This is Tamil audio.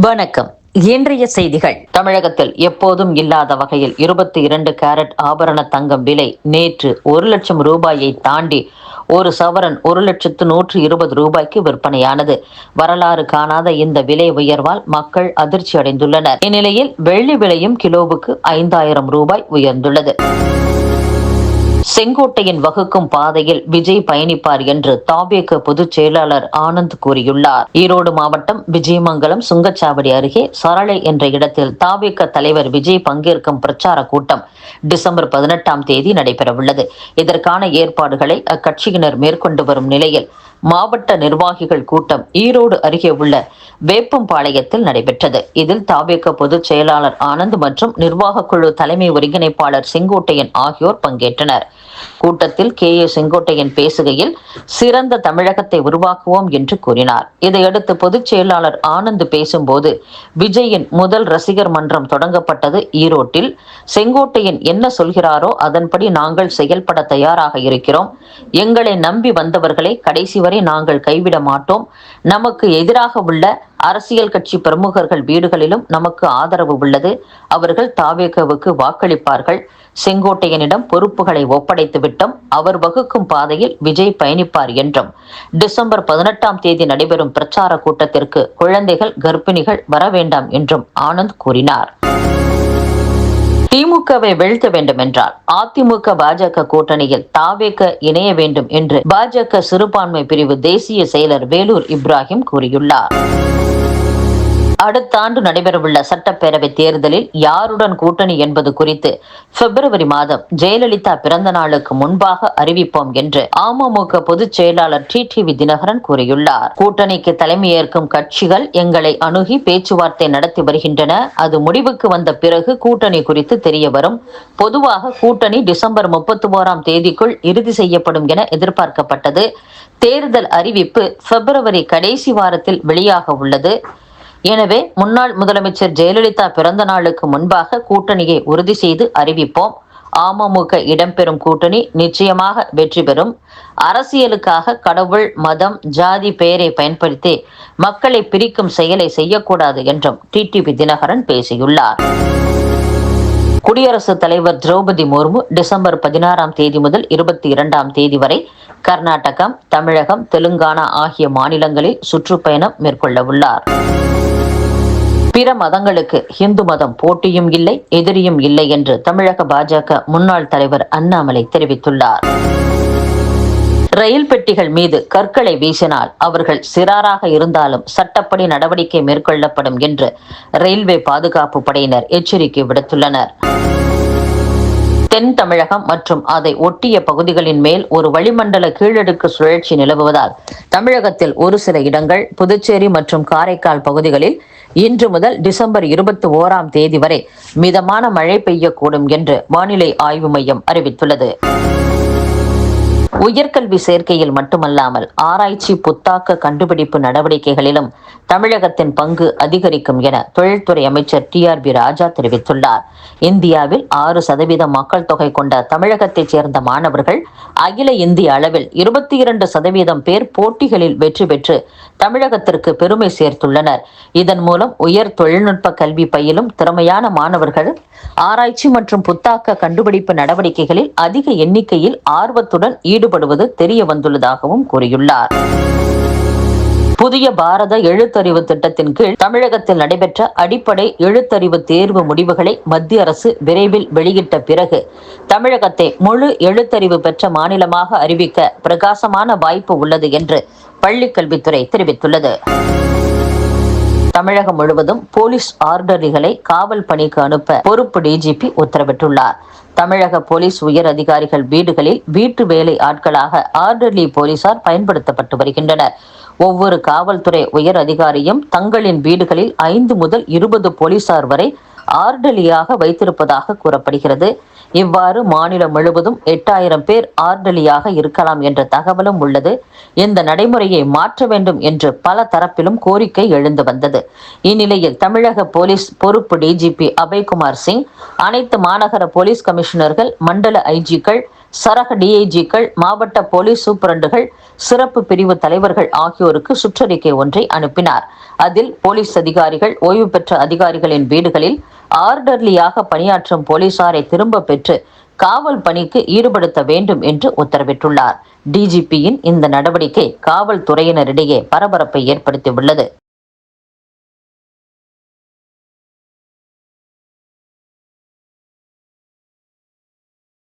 வணக்கம். இன்றைய செய்திகள். தமிழகத்தில் எப்போதும் இல்லாத வகையில் இருபத்தி இரண்டு கேரட் ஆபரண தங்கம் விலை நேற்று ஒரு லட்சம் ரூபாயை தாண்டி ஒரு சவரன் ஒரு லட்சத்து நூற்று இருபது ரூபாய்க்கு விற்பனையானது. வரலாறு காணாத இந்த விலை உயர்வால் மக்கள் அதிர்ச்சி அடைந்துள்ளனர். இந்நிலையில் வெள்ளி விலையும் கிலோவுக்கு ஐந்தாயிரம் ரூபாய் உயர்ந்துள்ளது. செங்கோட்டையின் வகுக்கும் பாதையில் விஜய் பயணிப்பார் என்று தாவேக பொதுச் செயலாளர் ஆனந்த் கூறியுள்ளார். ஈரோடு மாவட்டம் விஜயமங்கலம் சுங்கச்சாவடி அருகே சரளை என்ற இடத்தில் தாவேக தலைவர் விஜய் பங்கேற்கும் பிரச்சார கூட்டம் டிசம்பர் பதினெட்டாம் தேதி நடைபெறவுள்ளது. இதற்கான ஏற்பாடுகளை அக்கட்சியினர் மேற்கொண்டு வரும் நிலையில் மாவட்ட நிர்வாகிகள் கூட்டம் ஈரோடு அருகே உள்ள வேப்பம்பாளையத்தில் நடைபெற்றது. இதில் தாவேக பொதுச் செயலாளர் ஆனந்த் மற்றும் நிர்வாக குழு தலைமை ஒருங்கிணைப்பாளர் செங்கோட்டையன் ஆகியோர் பங்கேற்றனர். கூட்டத்தில் கே ஏ செங்கோட்டையன் பேசுகையில் சிறந்த தமிழகத்தை உருவாக்குவோம் என்று கூறினார். இதையடுத்து பொதுச் செயலாளர் ஆனந்த் பேசும்போது விஜயின் முதல் ரசிகர் மன்றம் தொடங்கப்பட்டது ஈரோட்டில். செங்கோட்டையன் என்ன சொல்கிறாரோ அதன்படி நாங்கள் செயல்பட தயாராக இருக்கிறோம். எங்களை நம்பி வந்தவர்களை கடைசி வரை நாங்கள் கைவிட மாட்டோம். நமக்கு எதிராக உள்ள அரசியல் கட்சி பிரமுகர்கள் வீடுகளிலும் நமக்கு ஆதரவு உள்ளது. அவர்கள் தாவேகவுக்கு வாக்களிப்பார்கள். செங்கோட்டையனிடம் பொறுப்புகளை ஒப்படைத்து விட்டோம். அவர் வகுக்கும் பாதையில் விஜய் பயணிப்பார் என்றும். டிசம்பர் பதினெட்டாம் தேதி நடைபெறும் பிரச்சார கூட்டத்திற்கு குழந்தைகள் கர்ப்பிணிகள் வர வேண்டாம் என்றும் ஆனந்த் கூறினார். திமுகவை வீழ்த்த வேண்டும் என்றால் அதிமுக பாஜக கூட்டணியில் தாவேக இணைய வேண்டும் என்று பாஜக சிறுபான்மை பிரிவு தேசிய செயலர் வேலூர் இப்ராஹிம் கூறியுள்ளார். அடுத்த ஆண்டு நடைபெறவுள்ள சட்டப்பேரவை தேர்தலில் யாருடன் கூட்டணி என்பது குறித்து பிப்ரவரி மாதம் ஜெயலலிதா பிறந்த நாளுக்கு முன்பாக அறிவிப்போம் என்று அமமுக பொதுச் செயலாளர் டி டிவி தினகரன் கூறியுள்ளார். கூட்டணிக்கு தலைமையேற்கும் கட்சிகள் எங்களை அணுகி பேச்சுவார்த்தை நடத்தி வருகின்றன. அது முடிவுக்கு வந்த பிறகு கூட்டணி குறித்து தெரிய வரும் பொதுவாக கூட்டணி டிசம்பர் முப்பத்தி ஓராம் தேதிக்குள் இறுதி செய்யப்படும் என எதிர்பார்க்கப்பட்டது. தேர்தல் அறிவிப்பு பிப்ரவரி கடைசி வாரத்தில் வெளியாக உள்ளது. எனவே முன்னாள் முதலமைச்சர் ஜெயலலிதா பிறந்த நாளுக்கு முன்பாக கூட்டணியை உறுதி செய்து அறிவிப்போம். அமமுக இடம்பெறும் கூட்டணி நிச்சயமாக வெற்றி பெறும். அரசியலுக்காக கடவுள் மதம் ஜாதி பெயரை பயன்படுத்தி மக்களை பிரிக்கும் செயலை செய்யக்கூடாது என்றும் டிடிவி தினகரன் பேசியுள்ளார். குடியரசுத் தலைவர் திரௌபதி முர்மு டிசம்பர் பதினாறாம் தேதி முதல் இருபத்தி இரண்டாம் தேதி வரை கர்நாடகம் தமிழகம் தெலுங்கானா ஆகிய மாநிலங்களில் சுற்றுப்பயணம் மேற்கொள்ள உள்ளார் பிற மதங்களுக்கு இந்து மதம் போட்டியும் இல்லை எதிரியும் இல்லை என்று தமிழக பாஜக முன்னாள் தலைவர் அண்ணாமலை தெரிவித்துள்ளார். ரயில் பெட்டிகள் மீது கற்களை வீசினால் அவர்கள் சிறாராக இருந்தாலும் சட்டப்படி நடவடிக்கை மேற்கொள்ளப்படும் என்று ரயில்வே பாதுகாப்பு படையினர் எச்சரிக்கை விடுத்துள்ளனர். தென் தமிழகம் மற்றும் அதை ஒட்டிய பகுதிகளின் மேல் ஒரு வளிமண்டல கீழடுக்கு சுழற்சி நிலவுவதால் தமிழகத்தில் ஒரு சில இடங்கள் புதுச்சேரி மற்றும் காரைக்கால் பகுதிகளில் இன்று முதல் டிசம்பர் இருபத்தி ஓராம் தேதி வரை மிதமான மழை பெய்யக்கூடும் என்று வானிலை ஆய்வு மையம் அறிவித்துள்ளது. உயர்கல்வி சேர்க்கையில் மட்டுமல்லாமல் ஆராய்ச்சி புத்தாக்க கண்டுபிடிப்பு நடவடிக்கைகளிலும் தமிழகத்தின் பங்கு அதிகரிக்கும் என தொழில்துறை அமைச்சர் டி ஆர் பி ராஜா தெரிவித்துள்ளார். இந்தியாவில் ஆறு சதவீத மக்கள் தொகை கொண்ட தமிழகத்தைச் சேர்ந்த மாணவர்கள் அகில இந்திய அளவில் இருபத்தி இரண்டு சதவீதம் பேர் போட்டிகளில் வெற்றி பெற்று தமிழகத்திற்கு பெருமை சேர்த்துள்ளனர். இதன் மூலம் உயர் தொழில்நுட்ப கல்வி பயிலும் திறமையான மாணவர்கள் ஆராய்ச்சி மற்றும் புத்தாக்க கண்டுபிடிப்பு நடவடிக்கைகளில் அதிக எண்ணிக்கையில் ஆர்வத்துடன் ஈடுபடுவது தெரிய வந்துள்ளதாகவும் கூறியுள்ளார். புதிய பாரத எழுத்தறிவு திட்டத்தின் கீழ் தமிழகத்தில் நடைபெற்ற அடிப்படை எழுத்தறிவு தேர்வு முடிவுகளை மத்திய அரசு விரைவில் வெளியிட்ட பிறகு தமிழகத்தை முழு எழுத்தறிவு பெற்ற மாநிலமாக அறிவிக்க பிரகாசமான வாய்ப்பு உள்ளது என்று பள்ளிக்கல்வித்துறை தெரிவித்துள்ளது. தமிழகம் முழுவதும் போலீஸ் ஆர்டரிகளை காவல் பணிக்கு அனுப்ப பொறுப்பு டிஜிபி உத்தரவிட்டுள்ளார். தமிழக போலீஸ் உயர் அதிகாரிகள் வீடுகளில் வீட்டு வேலை ஆட்களாக ஆர்டர்லி போலீசார் பயன்படுத்தப்பட்டு வருகின்றனர். ஒவ்வொரு காவல்துறை உயர் அதிகாரியும் தங்களின் வீடுகளில் ஐந்து முதல் இருபது போலீசார் வரை ஆர்டலியாக வைத்திருப்பதாக கூறப்படுகிறது. இவ்வாறு மாநிலம் முழுவதும் எட்டாயிரம் பேர் ஆர்டலியாக இருக்கலாம் என்ற தகவலும் உள்ளது. இந்த நடைமுறையை மாற்ற வேண்டும் என்று பல தரப்பிலும் கோரிக்கை எழுந்து வந்தது. இந்நிலையில் தமிழக போலீஸ் பொறுப்பு டிஜிபி அபய்குமார் சிங் அனைத்து மாநகர போலீஸ் கமிஷனர்கள் மண்டல ஐஜிக்கள் சரக டிஐஜிக்கள் மாவட்ட போலீஸ் சூப்பரண்டுகள் சிறப்பு பிரிவு தலைவர்கள் ஆகியோருக்கு சுற்றறிக்கை ஒன்றை அனுப்பினார். அதில் போலீஸ் அதிகாரிகள் ஓய்வு பெற்ற அதிகாரிகளின் வீடுகளில் ஆர்டர்லியாக பணியாற்றும் போலீசாரை திரும்ப பெற்று காவல் பணிக்கு ஈடுபடுத்த வேண்டும் என்று உத்தரவிட்டுள்ளார். டிஜிபியின் இந்த நடவடிக்கை காவல்துறையினரிடையே பரபரப்பை ஏற்படுத்தியுள்ளது.